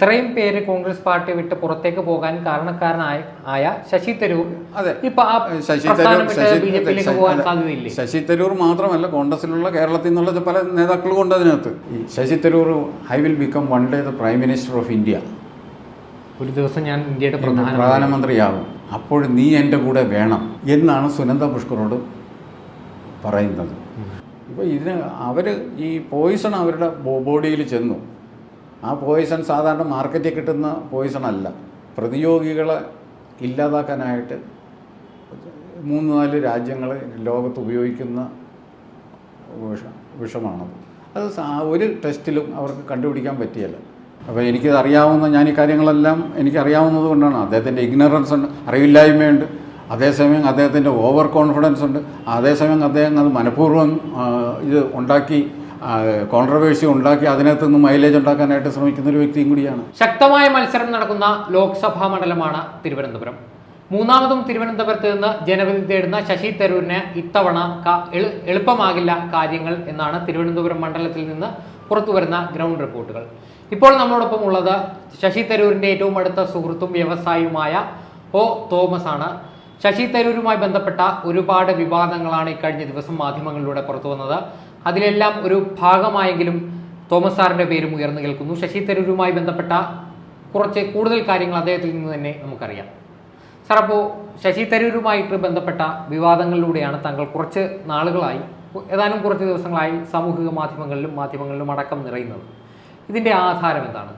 ഇത്രയും പേര് കോൺഗ്രസ് പാർട്ടി വിട്ട് പുറത്തേക്ക് പോകാൻ കാരണക്കാരനായ ആയ ശശി തരൂർ. അതെ. ഇപ്പൊ ആ ശശി തരൂർ ബിജെപിയിലേക്ക് പോകാൻ സാധ്യതയില്ലേ? ശശി തരൂർ മാത്രമല്ല കോൺഗ്രസിലുള്ള കേരളത്തിൽ നിന്നുള്ള പല നേതാക്കളും ഉണ്ട് അതിനകത്ത്. Shashi Tharoor I will become one day the prime minister of India. ഒരു ദിവസം ഞാൻ ഇന്ത്യയുടെ പ്രധാന പ്രധാനമന്ത്രിയാകും. അപ്പോൾ നീ എന്റെ കൂടെ വേണം എന്നാണ് സുനന്ദ പുഷ്കറോട് പറയുന്നത്. ഇപ്പോൾ ഇതിന് അവർ ഈ പോയിസൺ അവരുടെ ബോഡിയിൽ ചെന്നു. ആ പോയിസൺ സാധാരണ മാർക്കറ്റിൽ കിട്ടുന്ന പോയിസൺ അല്ല. പ്രതിയോഗികളെ ഇല്ലാതാക്കാനായിട്ട് മൂന്ന് നാല് രാജ്യങ്ങൾ ലോകത്ത് ഉപയോഗിക്കുന്ന വിഷ വിഷമാണത്. അത് ഒരു ടെസ്റ്റിലും അവർക്ക് കണ്ടുപിടിക്കാൻ പറ്റിയല്ല. അപ്പോൾ എനിക്കത് അറിയാവുന്ന ഞാൻ ഈ കാര്യങ്ങളെല്ലാം എനിക്കറിയാവുന്നത് കൊണ്ടാണ്. അദ്ദേഹത്തിന്റെ ഇഗ്നറൻസ് ഉണ്ട് അറിവില്ലായ്മയുണ്ട്. അതേസമയം അദ്ദേഹത്തിന്റെ ഓവർ കോൺഫിഡൻസ് ഉണ്ട്. അതേസമയം അദ്ദേഹം അത് മനഃപൂർവം ഇത് ഉണ്ടാക്കി കോൺട്രവേഴ്സി ഉണ്ടാക്കി അതിനകത്ത് നിന്ന് മൈലേജ് ഉണ്ടാക്കാനായിട്ട് ശ്രമിക്കുന്ന ഒരു വ്യക്തിയും കൂടിയാണ്. ശക്തമായ മത്സരം നടക്കുന്ന ലോക്സഭാ മണ്ഡലമാണ് തിരുവനന്തപുരം. മൂന്നാമതും തിരുവനന്തപുരത്ത് നിന്ന് ജനവിധി തേടുന്ന ശശി തരൂരിന് ഇത്തവണ എളുപ്പമാകില്ല കാര്യങ്ങൾ എന്നാണ് തിരുവനന്തപുരം മണ്ഡലത്തിൽ നിന്ന് പുറത്തുവരുന്ന ഗ്രൗണ്ട് റിപ്പോർട്ടുകൾ ഇപ്പോൾ നമ്മളോടൊപ്പം ഉള്ളത് ശശി തരൂരിന്റെ ഏറ്റവും അടുത്ത സുഹൃത്തും വ്യവസായിയുമായ ഒ തോമസ് ആണ്. ശശി തരൂരുമായി ബന്ധപ്പെട്ട ഒരുപാട് വിവാദങ്ങളാണ് ഇക്കഴിഞ്ഞ ദിവസം മാധ്യമങ്ങളിലൂടെ പുറത്തു വന്നത്. അതിലെല്ലാം ഒരു ഭാഗമായെങ്കിലും തോമസ് സാറിന്റെ പേരും ഉയർന്നു കേൾക്കുന്നു. ശശി തരൂരുമായി ബന്ധപ്പെട്ട കുറച്ച് കൂടുതൽ കാര്യങ്ങൾ അദ്ദേഹത്തിൽ നിന്ന് തന്നെ നമുക്കറിയാം. സാർ അപ്പോൾ ശശി തരൂരുമായിട്ട് ബന്ധപ്പെട്ട വിവാദങ്ങളിലൂടെയാണ് താങ്കൾ കുറച്ച് നാളുകളായി ഏതാനും കുറച്ച് ദിവസങ്ങളായി സാമൂഹിക മാധ്യമങ്ങളിലും മാധ്യമങ്ങളിലും അടക്കം നിറയുന്നത്. ഇതിന്റെ ആധാരം എന്താണ്?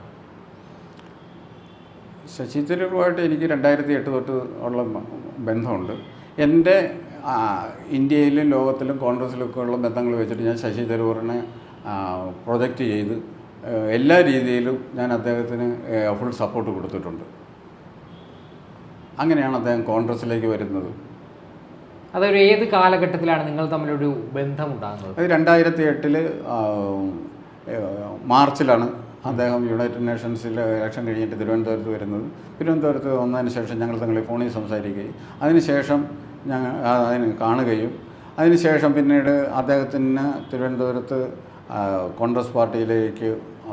ശശി തരൂരുമായിട്ട് എനിക്ക് രണ്ടായിരത്തി എട്ട് തൊട്ട് ഉള്ള ബന്ധമുണ്ട്. എന്റെ ഇന്ത്യയിലും ലോകത്തിലും കോൺഗ്രസ്സിലൊക്കെ ഉള്ള ബന്ധങ്ങൾ വെച്ചിട്ട് ഞാൻ ശശി തരൂറിനെ പ്രൊജക്റ്റ് ചെയ്ത് എല്ലാ രീതിയിലും ഞാൻ അദ്ദേഹത്തിന് ഫുൾ സപ്പോർട്ട് കൊടുത്തിട്ടുണ്ട്. അങ്ങനെയാണ് അദ്ദേഹം കോൺഗ്രസ്സിലേക്ക് വരുന്നത്. അതൊരു ഏത് കാലഘട്ടത്തിലാണ് നിങ്ങൾ തമ്മിലൊരു ബന്ധമുണ്ടാകുന്നത്? അത് രണ്ടായിരത്തി എട്ടിൽ മാർച്ചിലാണ് അദ്ദേഹം യുണൈറ്റഡ് നേഷൻസിൽ ഇലക്ഷൻ കഴിഞ്ഞിട്ട് തിരുവനന്തപുരത്ത് വരുന്നത്. തിരുവനന്തപുരത്ത് വന്നതിന് ശേഷം ഞങ്ങൾ തങ്ങളെ ഫോണിൽ സംസാരിക്കുകയും അതിനുശേഷം ഞങ്ങൾ അതിന് കാണുകയും. അതിനുശേഷം പിന്നീട് അദ്ദേഹത്തിന് തിരുവനന്തപുരത്ത് കോൺഗ്രസ് പാർട്ടിയിലേക്ക്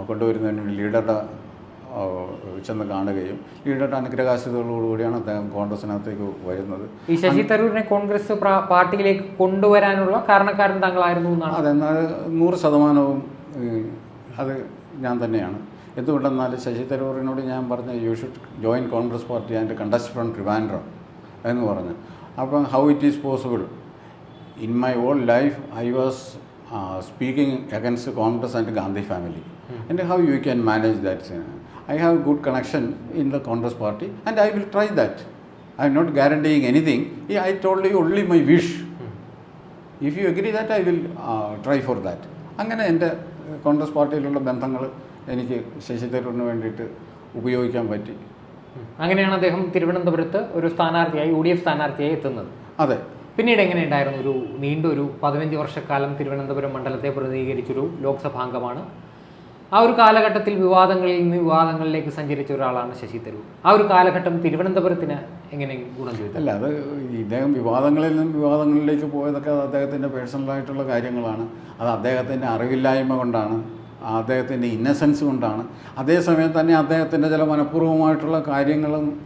കൊണ്ടുവരുന്നതിന് ലീഡറുടെ ചെന്ന് കാണുകയും. ലീഡറുടെ അനുഗ്രഹാസ്യതകളോടുകൂടിയാണ് അദ്ദേഹം കോൺഗ്രസിനകത്തേക്ക് വരുന്നത്. ഈ ശശി തരൂരിനെ കോൺഗ്രസ് പാർട്ടിയിലേക്ക് കൊണ്ടുവരാനുള്ള കാരണക്കാരൻ താങ്കളായിരുന്നു എന്നാണ്. അതെന്നാൽ നൂറ് ശതമാനവും അത് ഞാൻ തന്നെയാണ്. എന്തുകൊണ്ടെന്നാൽ ശശി തരൂരിനോട് ഞാൻ പറഞ്ഞ you should join Congress party and contest from Trivandrum എന്ന് പറഞ്ഞു. അപ്പം how it is possible in my all life I was speaking against Congress and Gandhi family and how you can manage that I have good connection in the Congress party and I will try that I am not guaranteeing anything I told you only my wish if you agree that I will try for that അങ്ങനെ എന്റെ കോൺഗ്രസ് പാർട്ടിയിലുള്ള ബന്ധങ്ങൾ എനിക്ക് ശശി തരൂരിന് വേണ്ടിയിട്ട് ഉപയോഗിക്കാൻ പറ്റി. അങ്ങനെയാണ് അദ്ദേഹം തിരുവനന്തപുരത്ത് ഒരു സ്ഥാനാർത്ഥിയായി യു ഡി എഫ് സ്ഥാനാർത്ഥിയായി എത്തുന്നത്. അതെ. പിന്നീട് എങ്ങനെയുണ്ടായിരുന്നു ഒരു നീണ്ട ഒരു പതിനഞ്ച് വർഷക്കാലം തിരുവനന്തപുരം മണ്ഡലത്തെ പ്രതിനിധീകരിച്ചൊരു ലോക്സഭാംഗമാണ് ആ ഒരു കാലഘട്ടത്തിൽ വിവാദങ്ങളിൽ നിന്ന് വിവാദങ്ങളിലേക്ക് സഞ്ചരിച്ച ഒരാളാണ് ശശി തരൂർ. ആ ഒരു കാലഘട്ടം തിരുവനന്തപുരത്തിന് എങ്ങനെ ഗുണം ചെയ്തു? അല്ല അത് ഇദ്ദേഹം വിവാദങ്ങളിൽ നിന്നും വിവാദങ്ങളിലേക്ക് പോയതൊക്കെ അത് അദ്ദേഹത്തിന്റെ പേഴ്സണലായിട്ടുള്ള കാര്യങ്ങളാണ്. അത് അദ്ദേഹത്തിന്റെ അറിവില്ലായ്മ കൊണ്ടാണ്. അദ്ദേഹത്തിന്റെ ഇന്നസെൻസ് കൊണ്ടാണ്. അതേസമയം തന്നെ അദ്ദേഹത്തിന്റെ ചില മനഃപൂർവമായിട്ടുള്ള കാര്യങ്ങളും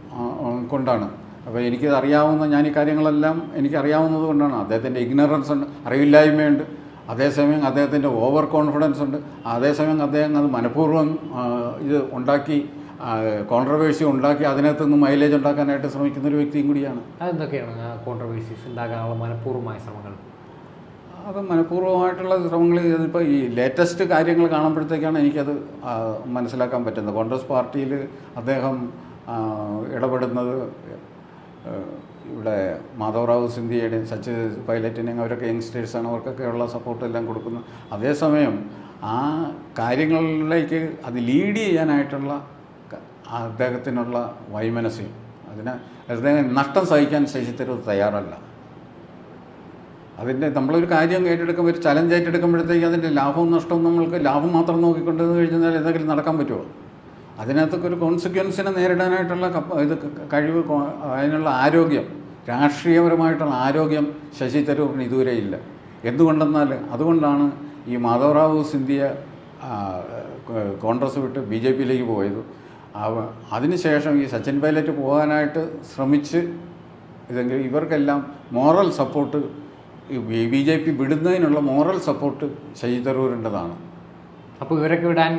കൊണ്ടാണ്. അപ്പോൾ എനിക്കത് അറിയാവുന്ന ഞാൻ ഈ കാര്യങ്ങളെല്ലാം എനിക്കറിയാവുന്നത് കൊണ്ടാണ്. അദ്ദേഹത്തിന്റെ ഇഗ്നറൻസ് ഉണ്ട് അറിവില്ലായ്മയുണ്ട്. അതേസമയം അദ്ദേഹത്തിന്റെ ഓവർ കോൺഫിഡൻസ് ഉണ്ട്. അതേസമയം അദ്ദേഹം അത് മനഃപൂർവം ഇത് ഉണ്ടാക്കി കോൺട്രവേഴ്സി ഉണ്ടാക്കി അതിനകത്ത് നിന്ന് മൈലേജ് ഉണ്ടാക്കാനായിട്ട് ശ്രമിക്കുന്ന ഒരു വ്യക്തിയും കൂടിയാണ്. അതെന്തൊക്കെയാണ് കോൺട്രവേഴ്സീസ് ഉണ്ടാക്കാനുള്ള മനഃപൂർവമായ ശ്രമങ്ങൾ? അത് മനഃപൂർവമായിട്ടുള്ള ശ്രമങ്ങൾ ഇപ്പോൾ ഈ ലേറ്റസ്റ്റ് കാര്യങ്ങൾ കാണുമ്പോഴത്തേക്കാണ് എനിക്കത് മനസ്സിലാക്കാൻ പറ്റുന്നത്. കോൺഗ്രസ് പാർട്ടിയിൽ അദ്ദേഹം ഇടപെടുന്നത് ഇവിടെ മാധവറാവു സിന്ധ്യയുടെയും സച്ച് പൈലറ്റിനെയും അവരൊക്കെ യങ്സ്റ്റേഴ്സാണ് അവർക്കൊക്കെ ഉള്ള സപ്പോർട്ട് എല്ലാം കൊടുക്കുന്നു. അതേസമയം ആ കാര്യങ്ങളിലേക്ക് അത് ലീഡ് ചെയ്യാനായിട്ടുള്ള അദ്ദേഹത്തിനുള്ള വൈമനസ്യം. അതിന് അദ്ദേഹം നഷ്ടം സഹിക്കാൻ തരൂർ തയ്യാറല്ല. അതിന്റെ നമ്മളൊരു കാര്യം ഏറ്റെടുക്കുമ്പോൾ ഒരു ചലഞ്ച് ഏറ്റെടുക്കുമ്പോഴത്തേക്ക് അതിന്റെ ലാഭവും നഷ്ടവും നമ്മൾക്ക് ലാഭം മാത്രം നോക്കിക്കൊണ്ട് കഴിഞ്ഞാൽ എന്തെങ്കിലും നടക്കാൻ പറ്റുമോ? അതിനകത്തൊക്കെ ഒരു കോൺസിക്വൻസിനെ നേരിടാനായിട്ടുള്ള ഇത് കഴിവ് അതിനുള്ള ആരോഗ്യം രാഷ്ട്രീയപരമായിട്ടുള്ള ആരോഗ്യം ശശി തരൂറിന് ഇതുവരെ ഇല്ല. എന്തുകൊണ്ടെന്നാൽ അതുകൊണ്ടാണ് ഈ മാധവറാവു സിന്ധ്യ കോൺഗ്രസ് വിട്ട് ബി ജെ പിയിലേക്ക് പോയത്. അതിനുശേഷം ഈ സച്ചിൻ പൈലറ്റ് പോകാനായിട്ട് ശ്രമിച്ച് ഇതെങ്കിൽ ഇവർക്കെല്ലാം moral support B J P വിടുന്നതിനുള്ള moral support Shashi തരൂരിന്റെതാണ്. അപ്പോൾ ഇവരൊക്കെ വിടാൻ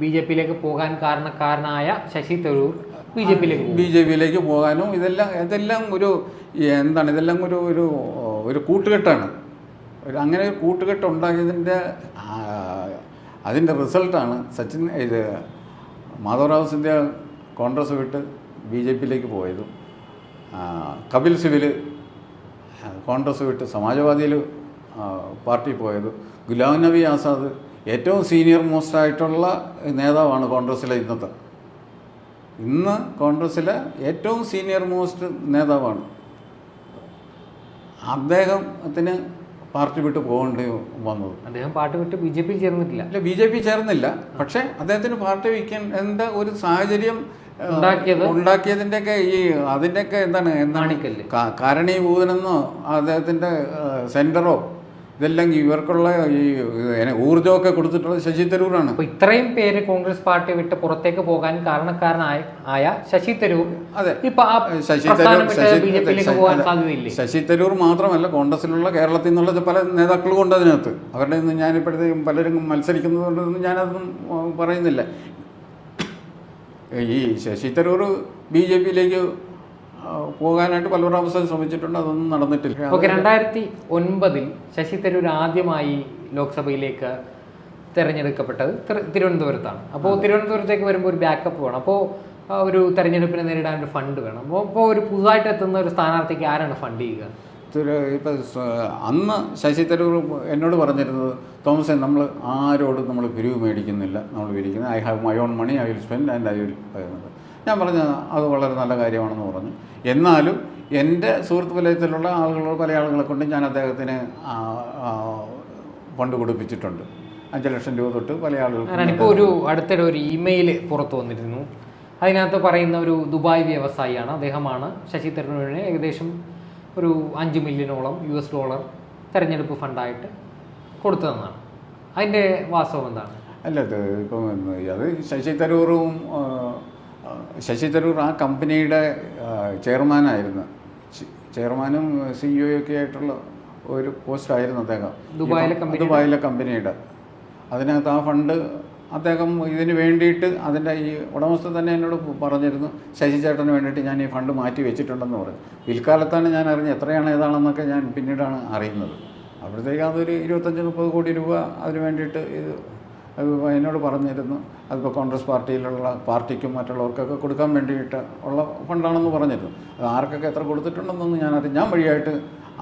ബി ജെ പിയിലേക്ക് പോകാൻ കാരണക്കാരനായ ശശി തരൂർ ബി ജെ പിയിലേക്ക് ബി ജെ പിയിലേക്ക് പോകാനും ഇതെല്ലാം ഇതെല്ലാം ഒരു എന്താണ് ഇതെല്ലാം ഒരു ഒരു ഒരു കൂട്ടുകെട്ടാണ്. ഒരു അങ്ങനെ ഒരു കൂട്ടുകെട്ട് ഉണ്ടാക്കിയതിന്റെ അതിന്റെ റിസൾട്ടാണ് സച്ചിൻ ഇത് മാധവറാവ് സിന്ധ്യ കോൺഗ്രസ് വിട്ട് ബി ജെ പിയിലേക്ക് പോയതും കപിൽ സിബിൽ കോൺഗ്രസ് വിട്ട് സമാജ്വാദിയിൽ പാർട്ടി പോയത്. ഗുലാം നബി ആസാദ് ഏറ്റവും സീനിയർ മോസ്റ്റ് ആയിട്ടുള്ള നേതാവാണ് കോൺഗ്രസ്സിലെ ഇന്നത്തെ. ഇന്ന് കോൺഗ്രസ്സിലെ ഏറ്റവും സീനിയർ മോസ്റ്റ് നേതാവാണ്. അദ്ദേഹത്തിന് പാർട്ടി വിട്ട് പോകേണ്ടി വന്നത്. അദ്ദേഹം പാർട്ടി വിട്ട് ബി ജെ പിയിൽ ചേർന്നിട്ടില്ല. അല്ല ബി ജെ പി ചേർന്നില്ല. പക്ഷേ അദ്ദേഹത്തിന് പാർട്ടി വയ്ക്കേണ്ട ഒരു സാഹചര്യം ഏഹ്, ഉണ്ടാക്കിയത്? ഉണ്ടാക്കിയതിന്റെയൊക്കെ ഈ അതിന്റെയൊക്കെ എന്താണ് എന്താണ് കാരണീഭൂതനെന്നോ അദ്ദേഹത്തിന്റെ സെന്ററോ ഇതെല്ലാം ഇവർക്കുള്ള ഈ ഊർജമൊക്കെ ഊർജമൊക്കെ കൊടുത്തിട്ടുള്ളത് ശശി തരൂരാണ്. അപ്പോൾ ഇത്രയും പേര് കോൺഗ്രസ് പാർട്ടി വിട്ട് പുറത്തേക്ക് പോകാൻ കാരണക്കാരനായ ആയ ശശി തരൂർ അതെ. ഇപ്പൊ ശശി തരൂർ ശശി തരൂർ മാത്രമല്ല കോൺഗ്രസിലുള്ള കേരളത്തിൽ നിന്നുള്ള പല നേതാക്കളും ഉണ്ട് അതിനകത്ത്. അവരുടെ നിന്ന് ഞാനിപ്പോഴത്തേക്കും പലരും മത്സരിക്കുന്നതുകൊണ്ടൊന്നും ഞാനതൊന്നും പറയുന്നില്ല. ഈ ശശി തരൂർ ബി ജെ പിയിലേക്ക് പോകാനായിട്ട് പല പ്രാവശ്യം ശ്രമിച്ചിട്ടുണ്ട്. അതൊന്നും നടന്നിട്ടില്ല. ഓക്കെ രണ്ടായിരത്തി ഒൻപതിൽ ശശി തരൂർ ആദ്യമായി ലോക്സഭയിലേക്ക് തിരഞ്ഞെടുക്കപ്പെട്ടത് തിരു- തിരുവനന്തപുരത്താണ്. അപ്പോൾ തിരുവനന്തപുരത്തേക്ക് വരുമ്പോൾ ഒരു ബാക്കപ്പ് വേണം. അപ്പോൾ ഒരു തെരഞ്ഞെടുപ്പിനെ നേരിടാൻ ഒരു ഫണ്ട് വേണം. അപ്പോൾ ഒരു പുതുതായിട്ട് എത്തുന്ന ഒരു സ്ഥാനാർത്ഥിക്ക് ആരാണ് ഫണ്ട് ചെയ്യുക? ഇപ്പം അന്ന് ശശി തരൂർ എന്നോട് പറഞ്ഞിരുന്നത് തോമസ് നമ്മൾ ആരോടും നമ്മൾ പിരിവ് മേടിക്കുന്നില്ല. നമ്മൾ പിരിക്കുന്നത് I have my own money I will spend and I will പറയുന്നത് ഞാൻ പറഞ്ഞു അത് വളരെ നല്ല കാര്യമാണെന്ന് പറഞ്ഞു. എന്നാലും എന്റെ സുഹൃത്ത് വലയത്തിലുള്ള ആളുകൾ പല ആളുകളെ കൊണ്ട് ഞാൻ അദ്ദേഹത്തിന് ഫണ്ട് കൊടുപ്പിച്ചിട്ടുണ്ട്. അഞ്ച് ലക്ഷം രൂപ തൊട്ട് പല ആളുകൾ ഇപ്പോൾ ഒരു അടുത്തിടെ ഒരു ഇമെയിൽ പുറത്തു വന്നിരുന്നു. അതിനകത്ത് പറയുന്ന ഒരു ദുബായ് വ്യവസായിയാണ് അദ്ദേഹമാണ് ശശി തരൂരിന് ഏകദേശം ഒരു അഞ്ച് മില്യനോളം യു എസ് ഡോളർ തെരഞ്ഞെടുപ്പ് ഫണ്ടായിട്ട് കൊടുത്തു തന്നാണ് അതിന്റെ വാസ്തവം എന്താണ്? അല്ല അത് ഇപ്പം അത് ശശി തരൂറും ശശി തരൂർ ആ കമ്പനിയുടെ ചെയർമാനായിരുന്നു. ചെയർമാനും സിഇഒ ഒക്കെ ആയിട്ടുള്ള ഒരു പോസ്റ്റായിരുന്നു അദ്ദേഹം. ദുബായിലെ ദുബായിലെ കമ്പനിയുടെ. അതിനകത്ത് ആ ഫണ്ട് അദ്ദേഹം ഇതിന് വേണ്ടിയിട്ട് അതിന്റെ ഈ ഉടമസ്ഥ തന്നെ എന്നോട് പറഞ്ഞിരുന്നു ശശി ചേട്ടന് വേണ്ടിയിട്ട് ഞാൻ ഈ ഫണ്ട് മാറ്റി വെച്ചിട്ടുണ്ടെന്ന് പറഞ്ഞു. പിൽക്കാലത്താണ് ഞാൻ അറിഞ്ഞത് എത്രയാണ് ഏതാണെന്നൊക്കെ ഞാൻ പിന്നീടാണ് അറിയുന്നത്. അപ്പോഴത്തേക്ക് അതൊരു ഇരുപത്തഞ്ച് മുപ്പത് കോടി രൂപ അതിന് വേണ്ടിയിട്ട് ഇത് എന്നോട് പറഞ്ഞിരുന്നു. അതിപ്പോൾ കോൺഗ്രസ് പാർട്ടിയിലുള്ള പാർട്ടിക്കും മറ്റുള്ളവർക്കൊക്കെ കൊടുക്കാൻ വേണ്ടിയിട്ട് ഉള്ള ഫണ്ടാണെന്ന് പറഞ്ഞിരുന്നു. അത് ആർക്കൊക്കെ എത്ര കൊടുത്തിട്ടുണ്ടെന്നൊന്നും ഞാൻ അറിയാം ഞാൻ വഴിയായിട്ട്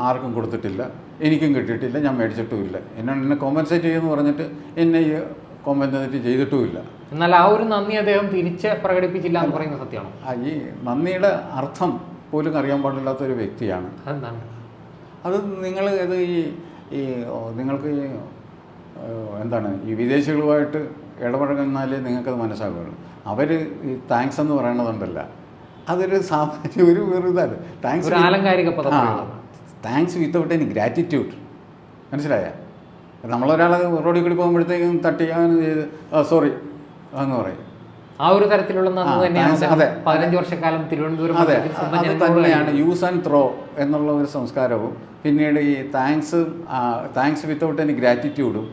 ആർക്കും കൊടുത്തിട്ടില്ല. എനിക്കും കിട്ടിയിട്ടില്ല ഞാൻ മേടിച്ചിട്ടുമില്ല എന്നെ എന്നെ കോമ്പൻസേറ്റ് ചെയ്യുമെന്ന് പറഞ്ഞിട്ട് എന്നെ ഈ കോമ്പൻസേറ്റ് ചെയ്തിട്ടുമില്ല. എന്നാൽ ആ ഒരു നന്ദി അദ്ദേഹം തിരിച്ച് പ്രകടിപ്പിച്ചില്ല എന്ന് പറയുന്നത് സത്യമാണ്? ആ ഈ നന്ദിയുടെ അർത്ഥം പോലും അറിയാൻ പാടില്ലാത്ത ഒരു വ്യക്തിയാണ് അത് നിങ്ങൾ ഇത് ഈ ഈ നിങ്ങൾക്ക് ഈ എന്താണ് ഈ വിദേശികളുമായിട്ട് ഇടപഴകുന്നാലേ നിങ്ങൾക്കത് മനസ്സിലാവുകയുള്ളൂ അവർ ഈ താങ്ക്സ് എന്ന് പറയണതുണ്ടല്ല അതൊരു സാമാന്യ ഒരു വെറുതാണ് thanks thanks without any gratitude മനസ്സിലായ? നമ്മളൊരാളെ റോഡിൽ കൂടി പോകുമ്പോഴത്തേക്കും തട്ടി അങ്ങനെ ചെയ്ത് സോറി എന്ന് പറയും. ആ ഒരു തരത്തിലുള്ള അതെ. പതിനഞ്ച് വർഷക്കാലം തിരുവനന്തപുരം അതെ അത് തന്നെയാണ് യൂസ് ആൻഡ് ത്രോ എന്നുള്ള ഒരു സംസ്കാരവും. പിന്നീട് ഈ താങ്ക്സ് താങ്ക്സ് വിത്തൗട്ട് എനി ഗ്രാറ്റിറ്റ്യൂഡും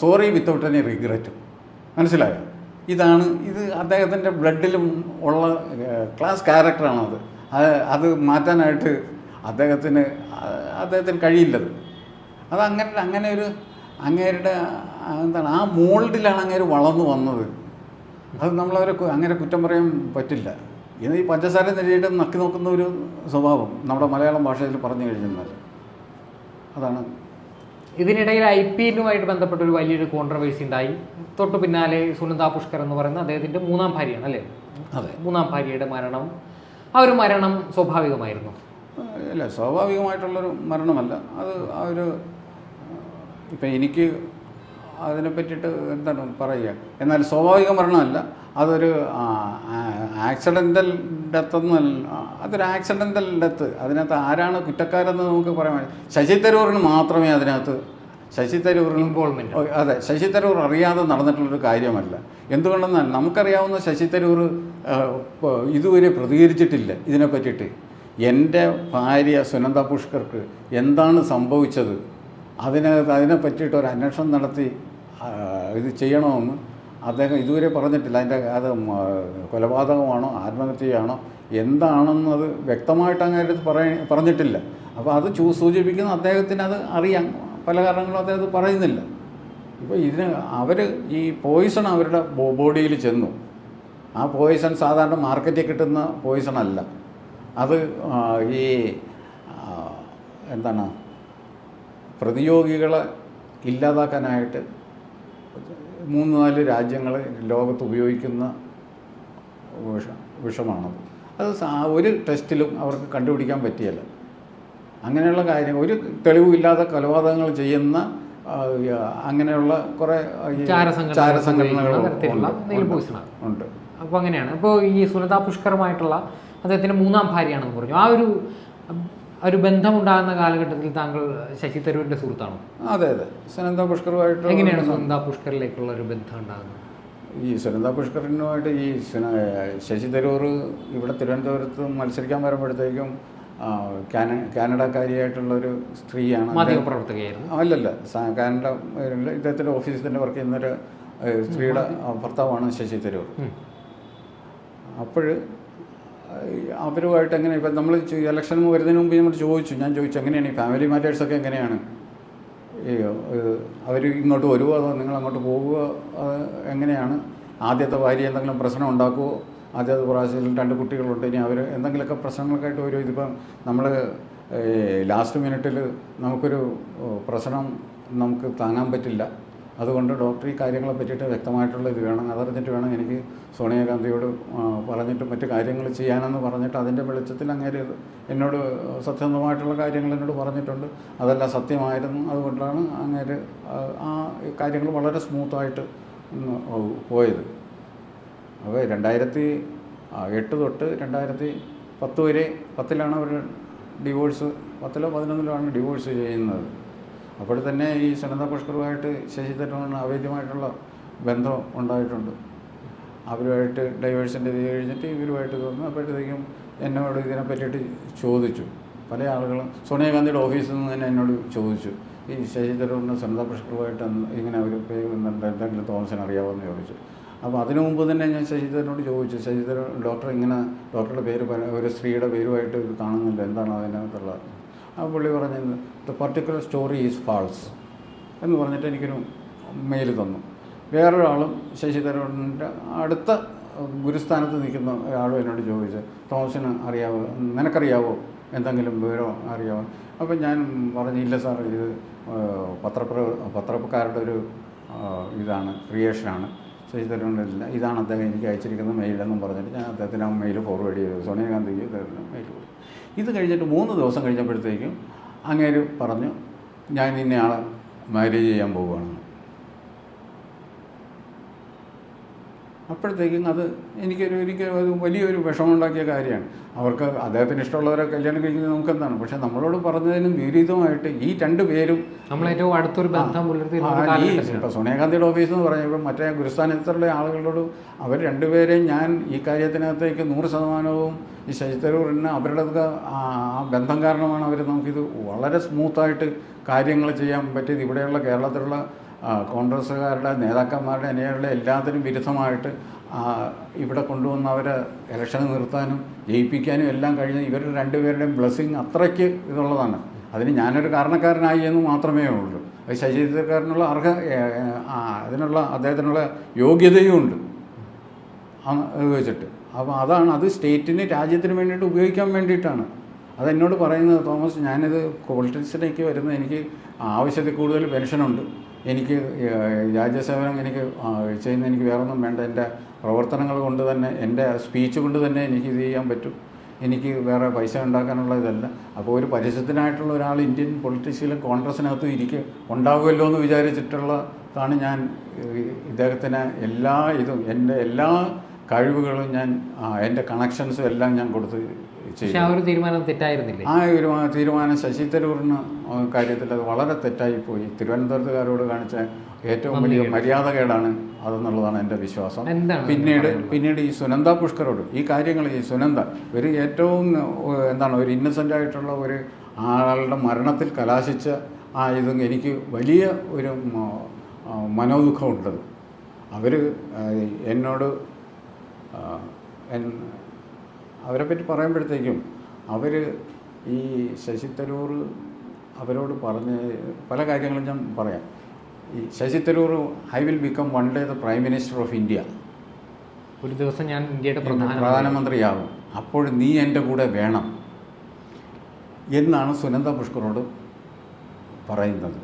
സോറി വിത്തൗട്ട് എനി റിഗ്രറ്റും മനസ്സിലായോ? ഇതാണ് ഇത് അദ്ദേഹത്തിന്റെ ബ്ലഡിലും ഉള്ള ക്ലാസ് ക്യാരക്ടറാണത് അത് അത് മാറ്റാനായിട്ട് അദ്ദേഹത്തിന് അദ്ദേഹത്തിന് കഴിയില്ലത്. അത് അങ്ങനെ അങ്ങനെ ഒരു അങ്ങേരുടെ എന്താണ് ആ മോൾഡിലാണ് അങ്ങേര് വളർന്നു വന്നത്. അത് നമ്മളവരെ അങ്ങനെ കുറ്റം പറയാൻ പറ്റില്ല. ഇന്ന് ഈ പഞ്ചസാര നെല്ലിയിട്ട് നക്കി നോക്കുന്ന ഒരു സ്വഭാവം നമ്മുടെ മലയാളം ഭാഷയിൽ പറഞ്ഞു കഴിഞ്ഞാൽ. അതാണ്. ഇതിനിടയിൽ ഐ പി എല്ലുമായിട്ട് ബന്ധപ്പെട്ട ഒരു വലിയൊരു കോൺട്രവേഴ്സി ഉണ്ടായി. തൊട്ടു പിന്നാലെ സുനന്ദ പുഷ്കർ എന്ന് പറയുന്ന അദ്ദേഹത്തിന്റെ മൂന്നാം ഭാര്യയാണ് അല്ലേ? അതെ. മൂന്നാം ഭാര്യയുടെ മരണം. ആ ഒരു മരണം സ്വാഭാവികമായിരുന്നു. അല്ല സ്വാഭാവികമായിട്ടുള്ളൊരു മരണമല്ല. അത് ആ ഒരു ഇപ്പം എനിക്ക് അതിനെ പറ്റിയിട്ട് എന്താണ് പറയുക? എന്നാൽ സ്വാഭാവിക മരണമല്ല. അതൊരു ആക്സിഡന്റൽ ഡെത്ത് എന്നല്ല അതൊരു ആക്സിഡന്റൽ ഡെത്ത് അതിനകത്ത് ആരാണ് കുറ്റക്കാരെന്ന് നമുക്ക് പറയാൻ. ശശി തരൂറിന് മാത്രമേ അതിനകത്ത് ശശി തരൂർ ഇൻവോൾവ്മെന്റ് അതെ ശശി തരൂർ അറിയാതെ നടന്നിട്ടുള്ളൊരു കാര്യമല്ല. എന്തുകൊണ്ടെന്നാൽ നമുക്കറിയാവുന്ന ശശി തരൂർ ഇതുവരെ പ്രതികരിച്ചിട്ടില്ല ഇതിനെ പറ്റിയിട്ട്. എന്റെ ഭാര്യ സുനന്ദ പുഷ്കർക്ക് എന്താണ് സംഭവിച്ചത്? അതിനകത്ത് അതിനെ പറ്റിയിട്ട് ഒരു അന്വേഷണം നടത്തി ഇത് ചെയ്യണമെന്ന് അദ്ദേഹം ഇതുവരെ പറഞ്ഞിട്ടില്ല. അതിന്റെ അത് കൊലപാതകമാണോ ആത്മഹത്യയാണോ എന്താണെന്നത് വ്യക്തമായിട്ട് അങ്ങനെ പറയ പറഞ്ഞിട്ടില്ല. അപ്പോൾ അത് ചൂ സൂചിപ്പിക്കുന്ന അദ്ദേഹത്തിന് അത് അറിയാം. പല കാരണങ്ങളും അദ്ദേഹം പറയുന്നില്ല. ഇപ്പോൾ ഇതിന് അവർ ഈ പോയിസൺ അവരുടെ ബോഡിയിൽ ചെന്നു. ആ പോയിസൺ സാധാരണ മാർക്കറ്റിൽ കിട്ടുന്ന പോയിസൺ അല്ല. അത് ഈ എന്താണ് പ്രതിയോഗികളെ ഇല്ലാതാക്കാനായിട്ട് മൂന്ന് നാല് രാജ്യങ്ങൾ ലോകത്ത് ഉപയോഗിക്കുന്ന വിഷ വിഷമാണത്. അത് ഒരു ടെസ്റ്റിലും അവർക്ക് കണ്ടുപിടിക്കാൻ പറ്റിയല്ല. അങ്ങനെയുള്ള കാര്യം ഒരു തെളിവില്ലാതെ കൊലപാതകങ്ങൾ ചെയ്യുന്ന അങ്ങനെയുള്ള കുറേ ചാരസംഘടനകൾ ഉണ്ട്, അപ്പോൾ അങ്ങനെയാണ്. അപ്പോൾ ഈ സുനിതാ പുഷ്കറുമായിട്ടുള്ള അദ്ദേഹത്തിന്റെ മൂന്നാം ഭാര്യയാണെന്ന് പറഞ്ഞു. ആ ഒരു ഒരു ബന്ധമുണ്ടാകുന്ന കാലഘട്ടത്തിൽ താങ്കൾ ശശി തരൂരിന്റെ സുഹൃത്താണോ? അതെ അതെ. സുനന്ദ പുഷ്കറുമായിട്ട് എങ്ങനെയാണ് സുനന്ദ പുഷ്കറിലേക്കുള്ള ഒരു ബന്ധം ഉണ്ടാകുന്നത് ഈ സുനന്ദ പുഷ്കറിനുമായിട്ട് ഈ ശശി തരൂർ ഇവിടെ തിരുവനന്തപുരത്ത് മത്സരിക്കാൻ വരുമ്പോഴത്തേക്കും കാനഡക്കാരിയായിട്ടുള്ള ഒരു കാനഡക്കാരിയായിട്ടുള്ളൊരു സ്ത്രീയാണ് മാധ്യമപ്രവർത്തകയായിരുന്നു അല്ലല്ല കാനഡ ഇദ്ദേഹത്തിന്റെ ഓഫീസിൽ തന്നെ വർക്ക് ചെയ്യുന്നൊരു സ്ത്രീയുടെ ഭർത്താവാണ് ശശി തരൂർ. അപ്പോൾ അവരുമായിട്ട് എങ്ങനെ ഇപ്പം നമ്മൾ ഇലക്ഷൻ വരുന്നതിന് മുമ്പ് നമ്മൾ ചോദിച്ചു. ഞാൻ ചോദിച്ചു എങ്ങനെയാണ് ഈ ഫാമിലി മാറ്റേഴ്സൊക്കെ എങ്ങനെയാണ്? അവർ ഇങ്ങോട്ട് വരുമോ അതോ നിങ്ങൾ അങ്ങോട്ട് പോവുക എങ്ങനെയാണ്? ആദ്യത്തെ ഭാര്യ എന്തെങ്കിലും പ്രശ്നം ഉണ്ടാക്കുമോ ആദ്യത്തെ പ്രാവശ്യത്തിൽ രണ്ട് കുട്ടികളുണ്ട്. ഇനി അവർ എന്തെങ്കിലുമൊക്കെ പ്രശ്നങ്ങളൊക്കെ ആയിട്ട് വരും ഇതിപ്പം നമ്മൾ ലാസ്റ്റ് മിനിറ്റിൽ നമുക്കൊരു പ്രശ്നം നമുക്ക് താങ്ങാൻ പറ്റില്ല. അതുകൊണ്ട് ഡോക്ടർ ഈ കാര്യങ്ങളെ പറ്റിയിട്ട് വ്യക്തമായിട്ടുള്ള ഇത് വേണം. അതറിഞ്ഞിട്ട് വേണം എനിക്ക് സോണിയാഗാന്ധിയോട് പറഞ്ഞിട്ട് മറ്റു കാര്യങ്ങൾ ചെയ്യാനെന്ന് പറഞ്ഞിട്ട് അതിന്റെ വെളിച്ചത്തിൽ അങ്ങേര് എന്നോട് സത്യസന്ധമായിട്ടുള്ള കാര്യങ്ങൾ എന്നോട് പറഞ്ഞിട്ടുണ്ട്. അതെല്ലാം സത്യമായിരുന്നു. അതുകൊണ്ടാണ് അങ്ങേര് ആ, കാര്യങ്ങൾ വളരെ സ്മൂത്തായിട്ട് പോയത്. അപ്പോൾ രണ്ടായിരത്തി എട്ട് തൊട്ട് രണ്ടായിരത്തി പത്ത് വരെ പത്തിലാണ് അവർ ഡിവോഴ്സ് പത്തിലോ പതിനൊന്നിലോ ആണ് ഡിവോഴ്സ് ചെയ്യുന്നത്. അപ്പോൾ തന്നെ ഈ സുനന്ദ പുഷ്കറുമായിട്ട് ശശി തരൂരിന് അവൈധ്യമായിട്ടുള്ള ബന്ധം ഉണ്ടായിട്ടുണ്ട്. അവരുമായിട്ട് ഡൈവേഴ്സിന്റെ ഇത് കഴിഞ്ഞിട്ട് ഇവരുമായിട്ട് തോന്നുന്നു. അപ്പോഴത്തേക്കും എന്നോട് ഇതിനെ പറ്റിയിട്ട് ചോദിച്ചു. പല ആളുകളും സോണിയാഗാന്ധിയുടെ ഓഫീസിൽ നിന്ന് തന്നെ എന്നോട് ചോദിച്ചു. ഈ ശശി തരൂരിന് സുനന്ദ പുഷ്കറുമായിട്ട് ഇങ്ങനെ അവർ എന്തെങ്കിലും തോമസിന് അറിയാമോ ചോദിച്ചു. അപ്പോൾ അതിനു മുമ്പ് തന്നെ ഞാൻ ശശി തരൂരിനോട് ചോദിച്ചു. ശശി തരൂർ ഡോക്ടർ ഇങ്ങനെ ഡോക്ടറുടെ പേര് ഒരു സ്ത്രീയുടെ പേരുമായിട്ട് കാണുന്നില്ല. എന്താണ് അതിനകത്തുള്ള പുള്ളി പറഞ്ഞത് the particular story is false എന്ന് പറഞ്ഞിട്ട് എനിക്കൊരു മെയിൽ തന്നു. വേറൊരാളും ശശി തരൂരിന്റെ അടുത്ത ഗുരുസ്ഥാനത്ത് നിൽക്കുന്ന ഒരാളും എന്നോട് ചോദിച്ചു തോമസിന് അറിയാവോ? നിനക്കറിയാവോ? എന്തെങ്കിലും വിവരം അറിയാവോ? അപ്പം ഞാൻ പറഞ്ഞില്ല സാർ ഇത് പത്രപ്ര പത്രക്കാരുടെ ഒരു ഇതാണ് ക്രിയേഷനാണ് ശശി തരൂരില്ല ഇതാണ് അദ്ദേഹം എനിക്ക് അയച്ചിരിക്കുന്ന മെയിലെന്നും പറഞ്ഞിട്ട് ഞാൻ അദ്ദേഹത്തിന് ആ മെയിൽ ഫോർവേഡ് ചെയ്തു. സോണിയാഗാന്ധിക്ക് മെയിൽ കൊടുത്തു. ഇത് കഴിഞ്ഞിട്ട് മൂന്ന് ദിവസം കഴിഞ്ഞപ്പോഴത്തേക്കും അങ്ങേര് പറഞ്ഞു ഞാൻ ഇന്നയാളെ മാരേജ് ചെയ്യാൻ പോവുകയാണ്. അപ്പോഴത്തേക്കും അത് എനിക്കൊരു ഒരിക്കലും അത് വലിയൊരു വിഷമമുണ്ടാക്കിയ കാര്യമാണ്. അവർക്ക് അദ്ദേഹത്തിന് ഇഷ്ടമുള്ളവരെ കല്യാണം കഴിക്കുന്നത് നമുക്കെന്താണ്? പക്ഷേ നമ്മളോട് പറഞ്ഞതിനും വിപരീതമായിട്ട് ഈ രണ്ട് പേരും നമ്മളേറ്റവും അടുത്തൊരു ബന്ധം ഈ ഇപ്പോൾ സോണിയാഗാന്ധിയുടെ ഓഫീസ് എന്ന് പറഞ്ഞപ്പോൾ മറ്റേ ഗുരുസ്ഥാനത്തുള്ള ആളുകളോട് അവർ രണ്ടുപേരെയും ഞാൻ ഈ കാര്യത്തിനകത്തേക്ക് നൂറ് ശതമാനവും ഈ ശശി തരൂറിന് അവരുടെ ആ ബന്ധം കാരണമാണ് അവർ നമുക്കിത് വളരെ സ്മൂത്തായിട്ട് കാര്യങ്ങൾ ചെയ്യാൻ പറ്റിയത്. ഇവിടെയുള്ള കേരളത്തിലുള്ള കോൺഗ്രസ്സുകാരുടെ നേതാക്കന്മാരുടെ അനുയായികളുടെ എല്ലാത്തിനും വിരുദ്ധമായിട്ട് ഇവിടെ കൊണ്ടുവന്ന് അവരെ ഇലക്ഷൻ നിർത്താനും ജയിപ്പിക്കാനും എല്ലാം കഴിഞ്ഞ ഇവരുടെ രണ്ടുപേരുടെയും ബ്ലെസ്സിങ് അത്രയ്ക്ക് ഇതുള്ളതാണ്. അതിന് ഞാനൊരു കാരണക്കാരനായി എന്ന് മാത്രമേ ഉള്ളൂ. അത് ശശീന്ദ്രക്കാരനുള്ള അർഹ അതിനുള്ള അദ്ദേഹത്തിനുള്ള യോഗ്യതയും ഉണ്ട്. വെച്ചിട്ട്. അപ്പോൾ അതാണ് അത് സ്റ്റേറ്റിന് രാജ്യത്തിന് വേണ്ടിയിട്ട് ഉപയോഗിക്കാൻ വേണ്ടിയിട്ടാണ്. അതെന്നോട് പറയുന്നത് തോമസ് ഞാനിത് പൊളിറ്റിക്സിലേക്ക് വരുന്നത് എനിക്ക് ആവശ്യത്തിൽ കൂടുതൽ പെൻഷനുണ്ട്. എനിക്ക് രാജ്യസേവനം എനിക്ക് ചെയ്യുന്ന എനിക്ക് വേറൊന്നും വേണ്ട. എന്റെ പ്രവർത്തനങ്ങൾ കൊണ്ട് തന്നെ എന്റെ സ്പീച്ച് കൊണ്ട് തന്നെ എനിക്ക് ഇത് ചെയ്യാൻ പറ്റും. എനിക്ക് വേറെ പൈസ ഉണ്ടാക്കാനുള്ള ഇതല്ല. അപ്പോൾ ഒരു പരിശുദ്ധനായിട്ടുള്ള ഒരാൾ ഇന്ത്യൻ പൊളിറ്റിക്സിലും കോൺഗ്രസിനകത്തും ഇരിക്കും ഉണ്ടാകുമല്ലോ എന്ന് വിചാരിച്ചിട്ടുള്ളതാണ് ഞാൻ ഇദ്ദേഹത്തിന് എല്ലാ ഇതും എന്റെ എല്ലാ കഴിവുകളും ഞാൻ എന്റെ കണക്ഷൻസും എല്ലാം ഞാൻ കൊടുത്ത് പക്ഷെ ആ ഒരു തീരുമാനം തെറ്റായിരുന്നില്ലേ? ആ ഒരു തീരുമാനം ശശി തരൂറിന് കാര്യത്തിൽ അത് വളരെ തെറ്റായിപ്പോയി. തിരുവനന്തപുരത്തുകാരോട് കാണിച്ച ഏറ്റവും വലിയ മര്യാദകേടാണ് അതെന്നുള്ളതാണ് എന്റെ വിശ്വാസം. പിന്നീട് പിന്നീട് ഈ സുനന്ദ പുഷ്കരോട് ഈ കാര്യങ്ങൾ ഈ സുനന്ദ ഒരു ഏറ്റവും എന്താണ് ഒരു ഇന്നസെന്റ് ആയിട്ടുള്ള ഒരു ആളുടെ മരണത്തിൽ കലാശിച്ച ആ ഇതും എനിക്ക് വലിയ ഒരു മനോദുഃഖമുണ്ടത്. അവർ എന്നോട് അവരെ പറ്റി പറയുമ്പോഴത്തേക്കും അവർ ഈ ശശി തരൂർ അവരോട് പറഞ്ഞ് പല കാര്യങ്ങളും ഞാൻ പറയാം. ഈ Shashi Tharoor I will become one day the prime minister of India. ഒരു ദിവസം ഞാൻ ഇന്ത്യയുടെ പ്രധാനമന്ത്രിയാകും അപ്പോൾ നീ എന്റെ കൂടെ വേണം എന്നാണ് സുനന്ദ പുഷ്കറോട് പറയുന്നത്.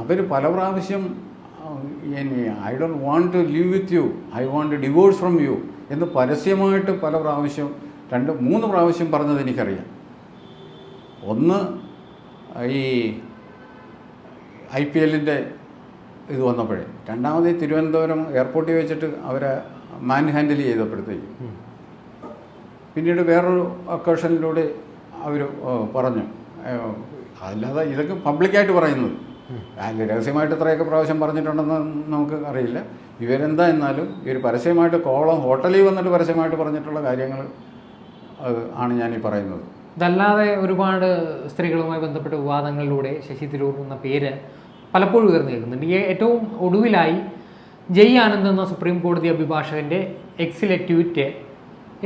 അവർ പല പ്രാവശ്യം I don't want to live with you. I want to divorce from you എന്ന് പരസ്യമായിട്ട് പല പ്രാവശ്യം രണ്ട് മൂന്ന് പ്രാവശ്യം പറഞ്ഞത് എനിക്കറിയാം. ഒന്ന് ഈ ഐ പി എല്ലിന്റെ ഇത് വന്നപ്പോഴേ. രണ്ടാമത് ഈ തിരുവനന്തപുരം എയർപോർട്ടിൽ വെച്ചിട്ട് അവരെ മാൻ ഹാൻഡിൽ ചെയ്തപ്പോഴത്തേക്കും പിന്നീട് വേറൊരു അക്കേഷനിലൂടെ അവർ പറഞ്ഞു. അതല്ലാതെ അല്ലാതെ ഇതൊക്കെ പബ്ലിക്കായിട്ട് പറയുന്നത്. അല്ല രഹസ്യമായിട്ട് ഇത്രയൊക്കെ പ്രാവശ്യം പറഞ്ഞിട്ടുണ്ടെന്ന് നമുക്ക് അറിയില്ല. ഇവരെന്താ എന്നാലും ഇവർ പരസ്യമായിട്ട് കോളം ഹോട്ടലിൽ വന്നിട്ട് പരസ്യമായിട്ട് പറഞ്ഞിട്ടുള്ള കാര്യങ്ങൾ ആണ് ഞാൻ ഈ പറയുന്നത്. ഇതല്ലാതെ ഒരുപാട് സ്ത്രീകളുമായി ബന്ധപ്പെട്ട വിവാദങ്ങളിലൂടെ ശശി തിരൂർ എന്ന പേര് പലപ്പോഴും ഉയർന്നു കേൾക്കുന്നുണ്ട്. ഈ ഏറ്റവും ഒടുവിലായി ജയ് ആനന്ദ് എന്ന സുപ്രീം കോടതി അഭിഭാഷകന്റെ എക്സിലെ ട്വീറ്റ്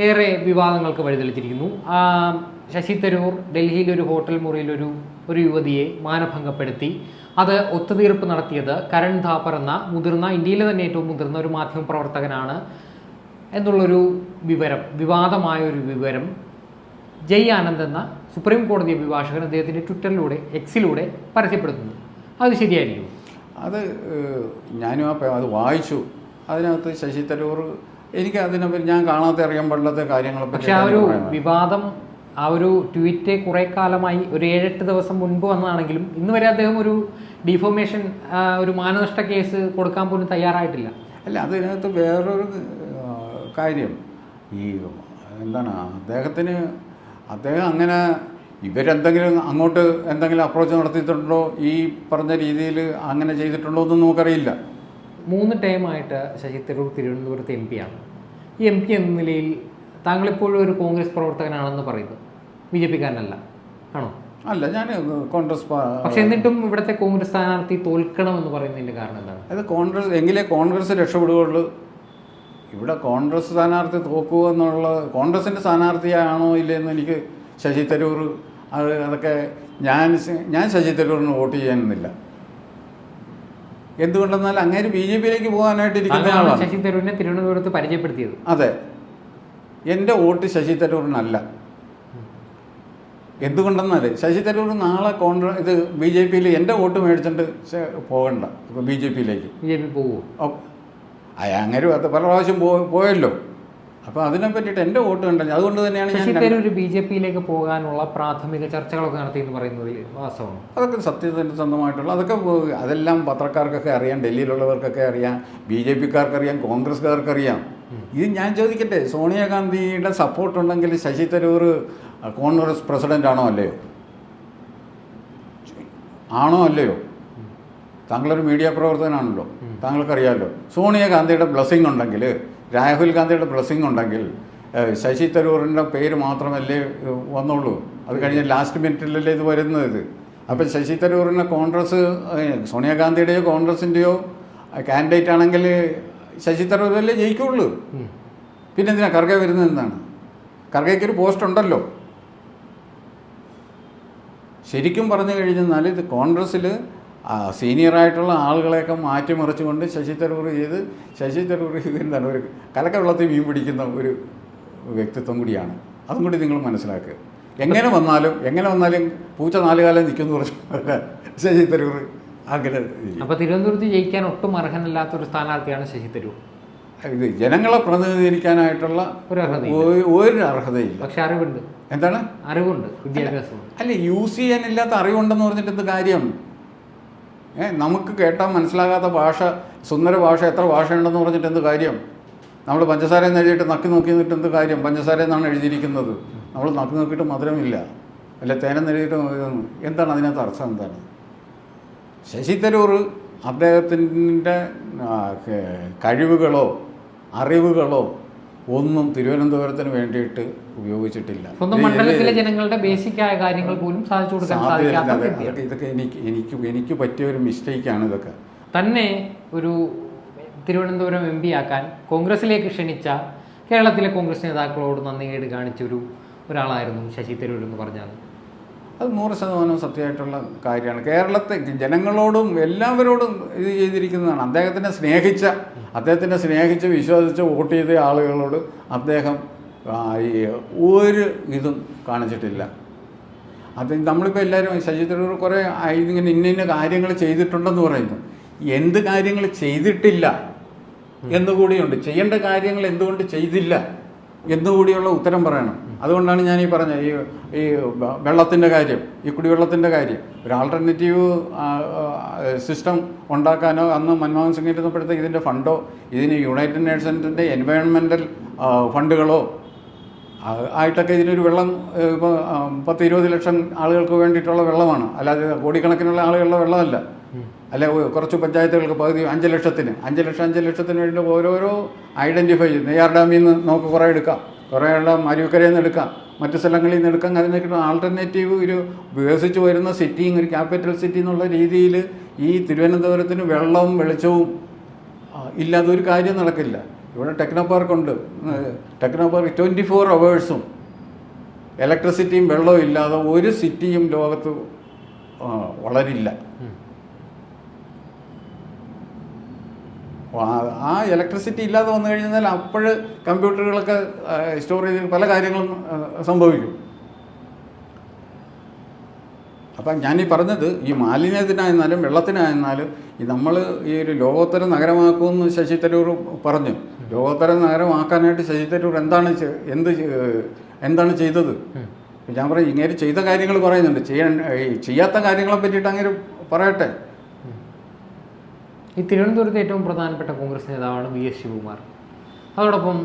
ഏറെ വിവാദങ്ങൾക്ക് വഴിതെളിച്ചിരിക്കുന്നു. ശശി തരൂർ ഡൽഹിയിലെ ഒരു ഹോട്ടൽ മുറിയിൽ ഒരു ഒരു യുവതിയെ മാനഭംഗപ്പെടുത്തി. അത് ഒത്തുതീർപ്പ് നടത്തിയത് കരൺ ധാപ്പർ എന്ന മുതിർന്ന ഇന്ത്യയിലെ തന്നെ ഏറ്റവും മുതിർന്ന ഒരു മാധ്യമ പ്രവർത്തകനാണ് എന്നുള്ളൊരു വിവരം വിവാദമായൊരു വിവരം ജയ് ആനന്ദ് എന്ന സുപ്രീം കോടതി അഭിഭാഷകൻ അദ്ദേഹത്തിന്റെ ട്വിറ്ററിലൂടെ എക്സിലൂടെ പരസ്യപ്പെടുത്തുന്നു. അത് ശരിയായിരിക്കും അത് ഞാനും ആ അത് വായിച്ചു. അതിനകത്ത് ശശി തരൂർ എനിക്ക് അതിനെപ്പറ്റി ഞാൻ കാണാത്ത അറിയാൻ പാടില്ലാത്ത കാര്യങ്ങളെ പക്ഷേ ആ ഒരു വിവാദം ആ ഒരു ട്വീറ്റ് കുറേ കാലമായി ഒരു ഏഴെട്ട് ദിവസം മുൻപ് വന്നതാണെങ്കിലും ഇന്ന് വരെ അദ്ദേഹം ഒരു ഡിഫോമേഷൻ ഒരു മാനനഷ്ട കേസ് കൊടുക്കാൻ പോലും തയ്യാറായിട്ടില്ല. അല്ല അതിനകത്ത് വേറൊരു കാര്യം. ഈ എന്താണ് അദ്ദേഹത്തിന് അദ്ദേഹം അങ്ങനെ ഇവരെന്തെങ്കിലും അങ്ങോട്ട് എന്തെങ്കിലും അപ്രോച്ച് നടത്തിയിട്ടുണ്ടോ? ഈ പറഞ്ഞ രീതിയിൽ അങ്ങനെ ചെയ്തിട്ടുണ്ടോ എന്നും നമുക്കറിയില്ല. മൂന്ന് ടൈമായിട്ട് ശശി തരൂർ തിരുവനന്തപുരത്ത് എം ആണ്. ഈ എം പി എന്ന നിലയിൽ താങ്കളിപ്പോഴും ഒരു കോൺഗ്രസ് പ്രവർത്തകനാണെന്ന് പറയുന്നു. ബി ജെ പിക്കാരനല്ല. ആണോ? അല്ല ഞാൻ കോൺഗ്രസ് പക്ഷേ എന്നിട്ടും ഇവിടുത്തെ കോൺഗ്രസ് സ്ഥാനാർത്ഥി തോൽക്കണം എന്ന് പറയുന്നതിന്റെ കാരണം എന്താണ്? അത് കോൺഗ്രസ് എങ്കിലേ കോൺഗ്രസ് രക്ഷപ്പെടുകയുള്ളൂ. ഇവിടെ കോൺഗ്രസ് സ്ഥാനാർത്ഥി തോക്കുക എന്നുള്ള കോൺഗ്രസിന്റെ സ്ഥാനാർത്ഥിയാണോ ഇല്ലയെന്ന് എനിക്ക് ശശി തരൂർ അത് അതൊക്കെ ഞാൻ ഞാൻ ശശി തരൂറിന് വോട്ട് ചെയ്യാനൊന്നുമില്ല. എന്തുകൊണ്ടെന്നാൽ അങ്ങേര് ബി ജെ പിയിലേക്ക് പോകാനായിട്ട് ഇരിക്കുന്ന ആളാണ്. ശശി തരൂരിനെ തിരുവനന്തപുരത്ത് പരിചയപ്പെടുത്തിയത്. അതെ. എന്റെ വോട്ട് ശശി തരൂറിനല്ല എന്തുകൊണ്ടെന്നാൽ ശശി തരൂർ നാളെ കോൺഗ്രസ് ഇത് ബി ജെ പിയിൽ എന്റെ വോട്ട് മേടിച്ചിട്ട് പോകണ്ട. ഇപ്പോൾ ബി ജെ പിയിലേക്ക്. ബി ജെ പി പോവോ? അങ്ങനെ അത് പല പ്രാവശ്യം പോയല്ലോ. അപ്പോൾ അതിനെ പറ്റിയിട്ട് എന്റെ വോട്ട് കണ്ടല്ലോ? അതുകൊണ്ട് തന്നെയാണ് ഞാൻ ഒരു ബി ജെ പിയിലേക്ക് പോകാനുള്ള പ്രാഥമിക ചർച്ചകളൊക്കെ നടത്തി എന്ന് പറയുന്നതിൽ വാസ്തവമാണ് അതൊക്കെ സത്യസന്ധമായിട്ടുള്ള സ്വന്തമായിട്ടുള്ള അതൊക്കെ അതെല്ലാം പത്രക്കാർക്കൊക്കെ അറിയാം ഡൽഹിയിലുള്ളവർക്കൊക്കെ അറിയാം ബി ജെ പിക്കാർക്ക് അറിയാം കോൺഗ്രസ്സുകാർക്ക് അറിയാം ഇത് ഞാൻ ചോദിക്കട്ടെ സോണിയാഗാന്ധിയുടെ സപ്പോർട്ട് ഉണ്ടെങ്കിൽ ശശി തരൂർ കോൺഗ്രസ് പ്രസിഡന്റ് ആണോ അല്ലയോ? ആണോ അല്ലയോ? താങ്കളൊരു മീഡിയ പ്രവർത്തകനാണല്ലോ. താങ്കൾക്കറിയാമല്ലോ സോണിയ ഗാന്ധിയുടെ ബ്ലസ്സിംഗ് ഉണ്ടെങ്കിൽ രാഹുൽ ഗാന്ധിയുടെ ബ്ലസ്സിംഗ് ഉണ്ടെങ്കിൽ ശശി തരൂറിന്റെ പേര് മാത്രമല്ലേ വന്നുള്ളൂ. അത് കഴിഞ്ഞ് ലാസ്റ്റ് മിനിറ്റിലല്ലേ ഇത് വരുന്നത് ഇത്. അപ്പം ശശി തരൂറിനെ കോൺഗ്രസ് സോണിയാഗാന്ധിയുടെയോ കോൺഗ്രസിന്റെയോ കാൻഡിഡേറ്റ് ആണെങ്കിൽ ശശി തരൂരല്ലേ ജയിക്കുള്ളൂ. പിന്നെ എന്തിനാ കർഗ വരുന്നത് എന്താണ്? കർഗയ്ക്കൊരു പോസ്റ്റ് ഉണ്ടല്ലോ. ശരിക്കും പറഞ്ഞു കഴിഞ്ഞാൽ ഇത് കോൺഗ്രസ്സിൽ സീനിയറായിട്ടുള്ള ആളുകളെയൊക്കെ മാറ്റിമറിച്ചുകൊണ്ട് ശശി തരൂർ ചെയ്ത് ശശി തരൂർ എന്താണ് ഒരു കലക്കവെള്ളത്തിൽ മീൻ പിടിക്കുന്ന ഒരു വ്യക്തിത്വം കൂടിയാണ്. അതും കൂടി നിങ്ങൾ മനസ്സിലാക്കുക എങ്ങനെ വന്നാലും എങ്ങനെ വന്നാലും പൂച്ച നാലുകാലം നിൽക്കുന്നു പറഞ്ഞു ശശി തരൂർ അങ്ങനെ അപ്പോൾ അപ്പൊ തിരുവനന്തപുരത്ത് ജയിക്കാൻ ഒട്ടും അർഹനല്ലാത്ത ഒരു സ്ഥാനാർത്ഥിയാണ് ശശി തരൂർ. ഇത് ജനങ്ങളെ പ്രതിനിധീകരിക്കാനായിട്ടുള്ള ഒരു അർഹതയില്ല. പക്ഷെ അറിവുണ്ട്. എന്താണ്? അറിവുണ്ട് വിദ്യാഭ്യാസം അല്ല യൂസ് ചെയ്യാനില്ലാത്ത അറിവുണ്ടെന്ന് പറഞ്ഞിട്ട് എന്ത് കാര്യം? നമുക്ക് കേട്ടാൽ മനസ്സിലാകാത്ത ഭാഷ സുന്ദര ഭാഷ എത്ര ഭാഷയുണ്ടെന്ന് പറഞ്ഞിട്ട് എന്ത് കാര്യം? നമ്മൾ പഞ്ചസാര എന്ന് എഴുതിയിട്ട് നക്കി നോക്കി നിന്നിട്ട് എന്ത് കാര്യം? പഞ്ചസാര എന്നാണ് എഴുതിയിരിക്കുന്നത്. നമ്മൾ നക്കി നോക്കിയിട്ട് മധുരമില്ല അല്ല തേനം എഴുതിയിട്ട് എന്താണ് അതിനകത്ത് അർത്ഥം എന്താണ്? ശശി തരൂർ അദ്ദേഹത്തിന്റെ കഴിവുകളോ അറിവുകളോ ഒന്നും തിരുവനന്തപുരത്തിന് വേണ്ടിയിട്ട് ഉപയോഗിച്ചിട്ടില്ല. സ്വന്തം മണ്ഡലത്തിലെ ജനങ്ങളുടെ ബേസിക് ആയ കാര്യങ്ങൾ പോലും സാധിച്ചു കൊടുക്കാൻ സാധിക്കാത്ത ഇതൊക്കെ എനിക്ക് എനിക്ക് എനിക്ക് പറ്റിയ ഒരു മിസ്റ്റേക്കാണ് ഇതൊക്കെ. തന്നെ ഒരു തിരുവനന്തപുരം എം പി ആക്കാൻ കോൺഗ്രസിലേക്ക് ക്ഷണിച്ച കേരളത്തിലെ കോൺഗ്രസ് നേതാക്കളോട് നന്ദികേട് കാണിച്ച ഒരു ഒരാളായിരുന്നു ശശി തരൂർ എന്ന് പറഞ്ഞാൽ. അത് നൂറ് ശതമാനം സത്യമായിട്ടുള്ള കാര്യമാണ്. കേരളത്തെ ജനങ്ങളോടും എല്ലാവരോടും ഇത് ചെയ്തിരിക്കുന്നതാണ്. അദ്ദേഹത്തിനെ സ്നേഹിച്ച അദ്ദേഹത്തിനെ സ്നേഹിച്ച് വിശ്വസിച്ച് വോട്ട് ചെയ്ത ആളുകളോട് അദ്ദേഹം ഈ ഒരു ഇതും കാണിച്ചിട്ടില്ല. അത് നമ്മളിപ്പോൾ എല്ലാവരും ശശി തരൂർ കുറേ ഇങ്ങനെ ഇന്ന ഇന്ന കാര്യങ്ങൾ ചെയ്തിട്ടുണ്ടെന്ന് പറയുന്നു. എന്ത് കാര്യങ്ങൾ ചെയ്തിട്ടില്ല എന്നുകൂടിയുണ്ട് ചെയ്യേണ്ട കാര്യങ്ങൾ എന്തുകൊണ്ട് ചെയ്തില്ല? എന്നുകൂടിയുള്ള ഉത്തരം പറയണം. അതുകൊണ്ടാണ് ഞാൻ ഈ പറഞ്ഞത്. ഈ ഈ വെള്ളത്തിന്റെ കാര്യം ഈ കുടിവെള്ളത്തിന്റെ കാര്യം. ഒരു ആൾട്ടർനേറ്റീവ് സിസ്റ്റം ഉണ്ടാക്കാനോ അന്ന് മൻമോഹൻ സിംഗ് ഇരുന്നപ്പോഴത്തേക്ക് ഇതിന്റെ ഫണ്ടോ ഇതിന് യുണൈറ്റഡ് നേഷൻസിന്റെ എൻവയോൺമെന്റൽ ഫണ്ടുകളോ ആയിട്ടൊക്കെ ഇതിനൊരു വെള്ളം ഇപ്പോൾ പത്ത് ഇരുപത് ലക്ഷം ആളുകൾക്ക് വേണ്ടിയിട്ടുള്ള വെള്ളമാണ്. അല്ലാതെ കോടിക്കണക്കിനുള്ള ആളുകളുടെ വെള്ളമല്ല. അല്ലെ കുറച്ച് പഞ്ചായത്തുകൾക്ക് പകുതി അഞ്ച് ലക്ഷത്തിന്. അഞ്ച് ലക്ഷം അഞ്ച് ലക്ഷത്തിന് വേണ്ടി ഓരോരോ ഐഡന്റിഫൈ ചെയ്ത് നെയ്യാർ ഡാമിൽ നിന്ന് നമുക്ക് കുറേ എടുക്കാം. കുറേ എണ്ണം അരുവിക്കരയിൽ നിന്ന് എടുക്കാം. മറ്റു സ്ഥലങ്ങളിൽ നിന്ന് എടുക്കാം. അതിനൊക്കെ ആൾട്ടർനേറ്റീവ് ഒരു വികസിച്ച് വരുന്ന സിറ്റി ഒരു ക്യാപിറ്റൽ സിറ്റി എന്നുള്ള രീതിയിൽ ഈ തിരുവനന്തപുരത്തിന് വെള്ളവും വെളിച്ചവും ഇല്ലാതെ ഒരു കാര്യം നടക്കില്ല. ഇവിടെ ടെക്നോ പാർക്കുണ്ട്. ടെക്നോ പാർക്ക് ട്വന്റി ഫോർ അവേഴ്സും ഇലക്ട്രിസിറ്റിയും വെള്ളവും ഇല്ലാതെ ഒരു സിറ്റിയും ലോകത്ത് വളരില്ല. ആ- ഇലക്ട്രിസിറ്റി ഇല്ലാതെ വന്നു കഴിഞ്ഞാൽ അപ്പോൾ കമ്പ്യൂട്ടറുകളൊക്കെ സ്റ്റോർ ചെയ്ത് പല കാര്യങ്ങളും സംഭവിക്കും. അപ്പം ഞാനീ പറഞ്ഞത് ഈ മാലിന്യത്തിനായിരുന്നാലും വെള്ളത്തിനായിരുന്നാലും ഈ നമ്മൾ ഈ ഒരു ലോകോത്തര നഗരമാക്കുമെന്ന് ശശി തരൂർ പറഞ്ഞു. ലോകോത്തര നഗരമാക്കാനായിട്ട് ശശി തരൂർ എന്താണ് എന്ത് എന്താണ് ചെയ്തത്? ഞാൻ പറയും ഇങ്ങനെ ചെയ്ത കാര്യങ്ങൾ പറയുന്നുണ്ട്. ചെയ്യാൻ ചെയ്യാത്ത കാര്യങ്ങളെ പറ്റിയിട്ട് അങ്ങനെ പറയട്ടെ. ഈ തിരുവനന്തപുരത്തെ ഏറ്റവും പ്രധാനപ്പെട്ട കോൺഗ്രസ് നേതാവാണ് വി എസ് ശിവകുമാർ. അതോടൊപ്പം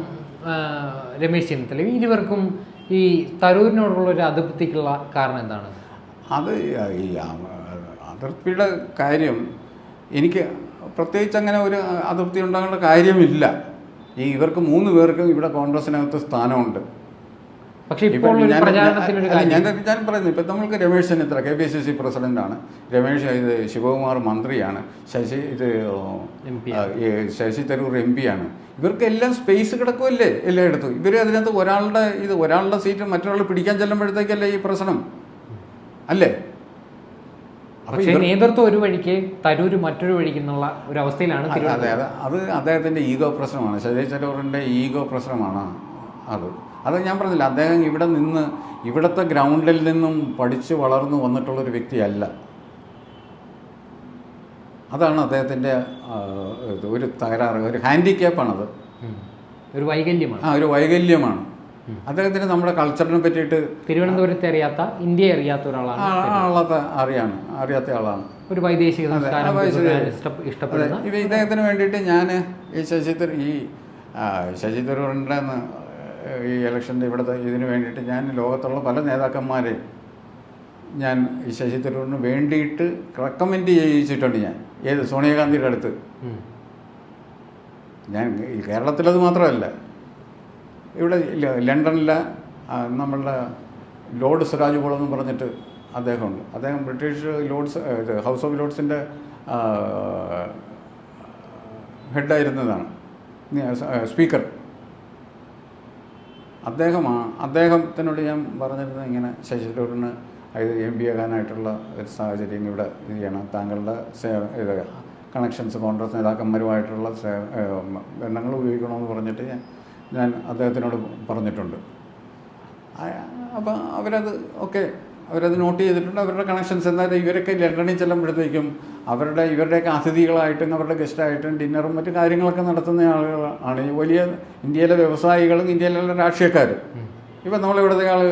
രമേശ് ചെന്നിത്തല. ഇരുവർക്കും ഈ തരൂരിനോടുള്ള ഒരു അതിർത്തിക്കുള്ള കാരണം എന്താണ്? അത് ഈ അതിർത്തിയുടെ കാര്യം എനിക്ക് പ്രത്യേകിച്ച് അങ്ങനെ ഒരു അതിർത്തി ഉണ്ടാകേണ്ട കാര്യമില്ല. ഈ ഇവർക്ക് മൂന്ന് പേർക്കും ഇവിടെ കോൺഗ്രസിനകത്ത് സ്ഥാനമുണ്ട്. പക്ഷെ ഇപ്പം ഇപ്പോൾ ഞാൻ- ഞാൻ പറയുന്നത് ഇപ്പം നമ്മൾക്ക് Ramesh Chennithala K P C C പ്രസിഡന്റാണ്. രമേശ് ഇത് ശിവകുമാർ മന്ത്രിയാണ്. ശശി ഇത് ശശി തരൂർ എം പി ആണ്. ഇവർക്കെല്ലാം സ്പേസ് കിടക്കുമല്ലേ എല്ലായിടത്തും. ഇവർ അതിനകത്ത് ഒരാളുടെ ഇത് ഒരാളുടെ സീറ്റ് മറ്റൊരാൾ പിടിക്കാൻ ചെല്ലുമ്പോഴത്തേക്കല്ലേ ഈ പ്രശ്നം? അല്ലേ? പക്ഷേ നേതൃത്വം ഒരു വഴിക്ക് തരൂര് മറ്റൊരു വഴിക്ക് എന്നുള്ള ഒരു അവസ്ഥയിലാണ് അതെ അതെ. അത് അദ്ദേഹത്തിന്റെ ഈഗോ പ്രശ്നമാണ്. ശശി തരൂറിന്റെ ഈഗോ പ്രശ്നമാണ് അത്. അത് ഞാൻ പറഞ്ഞില്ല അദ്ദേഹം ഇവിടെ നിന്ന് ഇവിടുത്തെ ഗ്രൗണ്ടിൽ നിന്നും പഠിച്ച് വളർന്നു വന്നിട്ടുള്ളൊരു വ്യക്തിയല്ല. അതാണ് അദ്ദേഹത്തിന്റെ ഒരു തകരാറ് ഒരു ഹാൻഡിക്യാപ്പാണത്. ഒരു വൈകല്യമാണ്. ആ ഒരു വൈകല്യമാണ്. അദ്ദേഹത്തിന് നമ്മുടെ കൾച്ചറിനെ പറ്റിയിട്ട് തിരുവനന്തപുരത്തെ അറിയാത്ത ഇന്ത്യയെ അറിയാത്ത ഒരാളാണ് ആളത്തെ അറിയാണ് അറിയാത്ത ആളാണ്. ഒരു വൈദേശിക ഇദ്ദേഹത്തിന് വേണ്ടിയിട്ട് ഞാൻ ഈ ശശി ഈ ശശി തരൂറിന്റെ ന്ന് ഈ ഇലക്ഷന്റെ ഇവിടുത്തെ ഇതിന് വേണ്ടിയിട്ട് ഞാൻ ലോകത്തുള്ള പല നേതാക്കന്മാരെയും ഞാൻ ഈ ശശി തരൂറിന് വേണ്ടിയിട്ട് റെക്കമെൻഡ് ചെയ്യിച്ചിട്ടുണ്ട് ഞാൻ. ഏത്? സോണിയാഗാന്ധിയുടെ അടുത്ത്. ഞാൻ ഈ കേരളത്തിലത് മാത്രമല്ല. ഇവിടെ ലണ്ടനിലെ നമ്മളുടെ ലോർഡ് സിറാജ് പോൾ എന്ന് പറഞ്ഞിട്ട് അദ്ദേഹമുണ്ട്. അദ്ദേഹം ബ്രിട്ടീഷ് ഇത് ഹൗസ് ഓഫ് ലോർഡ്സിന്റെ ഹെഡായിരുന്നതാണ്. സ്പീക്കർ. അദ്ദേഹമാ അദ്ദേഹത്തിനോട് ഞാൻ പറഞ്ഞിരുന്നത് ഇങ്ങനെ ശശി തരൂരിന് ഇത് എം പി ആകാനായിട്ടുള്ള ഒരു സാഹചര്യം ഇവിടെ ഇത് ചെയ്യണം താങ്കളുടെ ഇത് കണക്ഷൻസ് കോൺഗ്രസ് നേതാക്കന്മാരുമായിട്ടുള്ള ബന്ധങ്ങൾ ഉപയോഗിക്കണമെന്ന് പറഞ്ഞിട്ട് ഞാൻ ഞാൻ അദ്ദേഹത്തിനോട് പറഞ്ഞിട്ടുണ്ട്. അപ്പം അവരത് ഓക്കെ. അവരത് നോട്ട് ചെയ്തിട്ടുണ്ട്. അവരുടെ കണക്ഷൻസ് എന്തായാലും ഇവരൊക്കെ ലണ്ടനിൽ ചെല്ലുമ്പോഴത്തേക്കും അവരുടെ ഇവരുടെയൊക്കെ അതിഥികളായിട്ടും അവരുടെ ഗസ്റ്റായിട്ടും ഡിന്നറും മറ്റു കാര്യങ്ങളൊക്കെ നടത്തുന്ന ആളുകളാണ് ഈ വലിയ ഇന്ത്യയിലെ വ്യവസായികളും ഇന്ത്യയിലുള്ള രാഷ്ട്രീയക്കാരും. ഇപ്പം നമ്മളിവിടുത്തെ ആൾ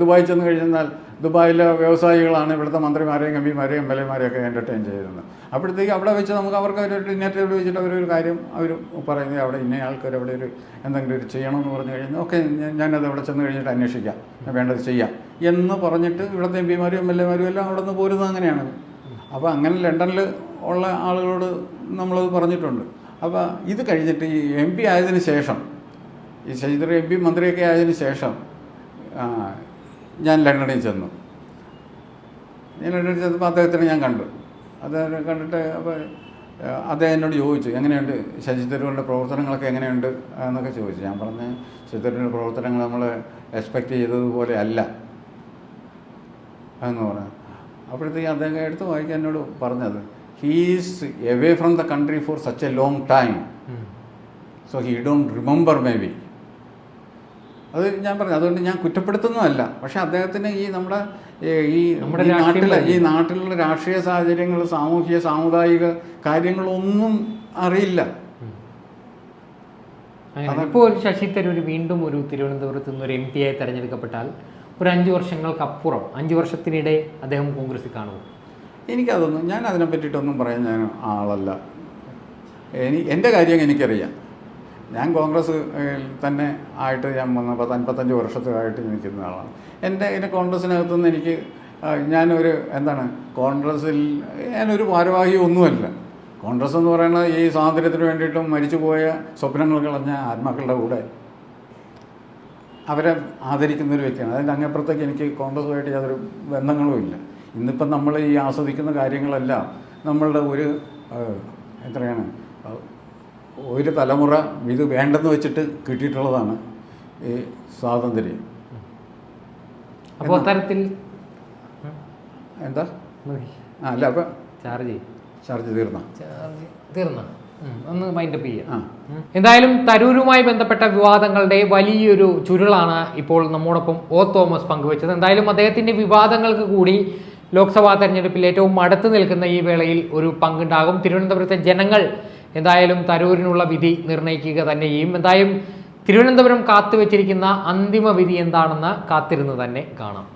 ദുബായി ചെന്ന് കഴിഞ്ഞാൽ ദുബായിലെ വ്യവസായികളാണ് ഇവിടുത്തെ മന്ത്രിമാരെയും എം പിമാരെയും എം എൽ എമാരെയൊക്കെ എന്റർടൈൻ ചെയ്യുന്നത്. അപ്പോഴത്തേക്ക് അവിടെ വെച്ച് നമുക്ക് അവർക്ക് ഒരു ഡിന്നർ ടേബിൾ വെച്ചിട്ട് അവരൊരു കാര്യം അവർ പറയുന്നത് അവിടെ ഇന്ന ആൾക്കാർ അവിടെ ഒരു എന്തെങ്കിലും ഒരു ചെയ്യണമെന്ന് പറഞ്ഞു കഴിഞ്ഞാൽ ഓക്കെ ഞാനത് അവിടെ ചെന്ന് കഴിഞ്ഞിട്ട് അന്വേഷിക്കാം. വേണ്ടത് ചെയ്യാം എന്ന് പറഞ്ഞിട്ട് ഇവിടുത്തെ എം പിമാരും എം എൽ എമാരും എല്ലാം അവിടെ നിന്ന് പോരുന്നത് അങ്ങനെയാണ്. അപ്പോൾ അങ്ങനെ ലണ്ടനിൽ ഉള്ള ആളുകളോട് നമ്മൾ പറഞ്ഞിട്ടുണ്ട്. അപ്പോൾ ഇത് കഴിഞ്ഞിട്ട് ഈ എം പി ആയതിന് ശേഷം ഈ ശശിധര എം പി മന്ത്രിയൊക്കെ ആയതിനു ശേഷം ഞാൻ ലണ്ടനിൽ ചെന്നു. ഞാൻ ലണ്ടനിൽ ചെന്നപ്പോൾ അദ്ദേഹത്തിനെ ഞാൻ കണ്ടു. അദ്ദേഹം കണ്ടിട്ട് അപ്പോൾ അദ്ദേഹം എന്നോട് ചോദിച്ചു എങ്ങനെയുണ്ട് ശശി പ്രവർത്തനങ്ങളൊക്കെ എങ്ങനെയുണ്ട്? എന്നൊക്കെ ചോദിച്ചു. ഞാൻ പറഞ്ഞ് ശശി പ്രവർത്തനങ്ങൾ നമ്മൾ എക്സ്പെക്റ്റ് ചെയ്തതുപോലെ അല്ല. എന്ന് പറഞ്ഞു. അപ്പോഴത്തേക്ക് അദ്ദേഹം എടുത്ത് വായിക്കാൻ എന്നോട് പറഞ്ഞത് he's away from the country for such a long time so he don't remember maybe അത് ഞാൻ പറഞ്ഞു അതുകൊണ്ട് ഞാൻ കുറ്റപ്പെടുത്തുന്നതല്ല. പക്ഷെ അദ്ദേഹത്തിന് ഈ നമ്മുടെ ഈ നമ്മുടെ നാട്ടിലെ ഈ നാട്ടിലുള്ള രാഷ്ട്രീയ സാഹചര്യങ്ങൾ സാമൂഹിക സാമുദായിക കാര്യങ്ങളൊന്നും അറിയില്ല. ഇപ്പോൾ ഒരു ശശി തരൂർ വീണ്ടും ഒരു തിരുവനന്തപുരത്ത് നിന്ന് ഒരു എം പി ആയി തെരഞ്ഞെടുക്കപ്പെട്ടാൽ ഒരു അഞ്ച് വർഷങ്ങൾക്കപ്പുറം അഞ്ച് വർഷത്തിനിടെ അദ്ദേഹം കോൺഗ്രസിൽ കാണുമോ? എനിക്കതൊന്നും ഞാൻ അതിനെ പറ്റിയിട്ടൊന്നും പറയാൻ ഞാൻ ആളല്ല. എനി എന്റെ കാര്യം എനിക്കറിയാം. ഞാൻ കോൺഗ്രസ് തന്നെ ആയിട്ട് ഞാൻ വന്ന പത്ത് അൻപത്തഞ്ച് വർഷത്തിലായിട്ട് നിൽക്കുന്ന ആളാണ്. എന്റെ എന്റെ കോൺഗ്രസ്സിനകത്തുനിന്ന് എനിക്ക് ഞാനൊരു എന്താണ് കോൺഗ്രസ്സിൽ ഞാനൊരു ഭാരവാഹി ഒന്നുമല്ല കോൺഗ്രസ് എന്ന് പറയുന്നത് ഈ സ്വാതന്ത്ര്യത്തിന് വേണ്ടിയിട്ടും മരിച്ചുപോയ സ്വപ്നങ്ങൾ കളഞ്ഞ ആത്മാക്കളുടെ കൂടെ അവരെ ആദരിക്കുന്ന ഒരു വ്യക്തിയാണ്. അതിന്റെ അങ്ങപ്പുറത്തേക്ക് എനിക്ക് കോൺഗ്രസുമായിട്ട് യാതൊരു ബന്ധങ്ങളും ഇല്ല. ഇന്നിപ്പം നമ്മൾ ഈ ആസ്വദിക്കുന്ന കാര്യങ്ങളെല്ലാം നമ്മളുടെ ഒരു എത്രയാണ് ഒരു തലമുറ ഇത് വേണ്ടെന്ന് വെച്ചിട്ട് കിട്ടിയിട്ടുള്ളതാണ് ഈ സ്വാതന്ത്ര്യം. അപ്പോൾ തരത്തിൽ എന്താ? അല്ല അപ്പം ചാർജ് ചെയ്യും. ചാർജ് തീർന്ന? ചാർജ് തീർന്ന? ഒന്ന് മൈൻഡപ്പ് ചെയ്യാം എന്തായാലും തരൂരുമായി ബന്ധപ്പെട്ട വിവാദങ്ങളുടെ വലിയൊരു ചുരുളാണ് ഇപ്പോൾ നമ്മോടൊപ്പം ഓ തോമസ് പങ്കുവച്ചത്. എന്തായാലും അദ്ദേഹത്തിന്റെ വിവാദങ്ങൾക്ക് കൂടി ലോക്സഭാ തെരഞ്ഞെടുപ്പിൽ ഏറ്റവും അടുത്ത് നിൽക്കുന്ന ഈ വേളയിൽ ഒരു പങ്കുണ്ടാകും. തിരുവനന്തപുരത്തെ ജനങ്ങൾ എന്തായാലും തരൂരിനുള്ള വിധി നിർണയിക്കുക തന്നെ ചെയ്യും. എന്തായാലും തിരുവനന്തപുരം കാത്തുവച്ചിരിക്കുന്ന അന്തിമ വിധി എന്താണെന്ന് കാത്തിരുന്ന് തന്നെ കാണാം.